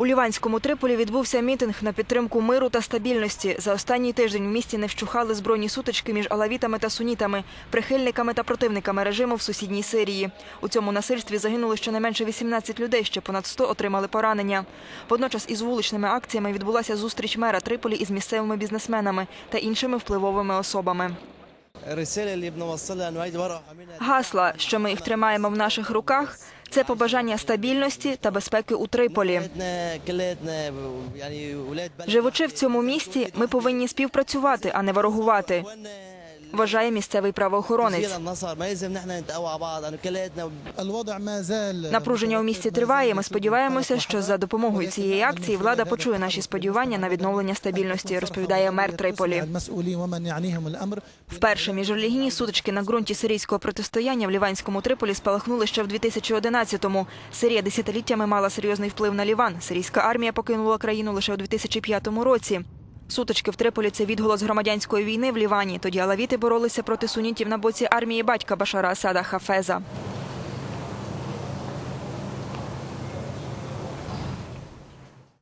У Ліванському Триполі відбувся мітинг на підтримку миру та стабільності. За останній тиждень в місті не вщухали збройні сутички між алавітами та сунітами, прихильниками та противниками режиму в сусідній Сирії. У цьому насильстві загинули щонайменше 18 людей, ще понад 100 отримали поранення. Водночас із вуличними акціями відбулася зустріч мера Триполі із місцевими бізнесменами та іншими впливовими особами. Гасла, що ми їх тримаємо в наших руках. Це побажання стабільності та безпеки у Триполі. Живучи в цьому місті, ми повинні співпрацювати, а не ворогувати вважає місцевий правоохоронець. Напруження у місті триває. Ми сподіваємося, що за допомогою цієї акції влада почує наші сподівання на відновлення стабільності. Розповідає мер Триполі. Вперше міжрелігійні сутички на ґрунті сирійського протистояння в Ліванському Триполі спалахнули ще в 2011-му. Сирія десятиліттями мала серйозний вплив на Ліван. Сирійська армія покинула країну лише у 2005 році. Сутички в Триполі – це відголос громадянської війни в Лівані. Тоді алавіти боролися проти сунітів на боці армії батька Башара Асада Хафеза.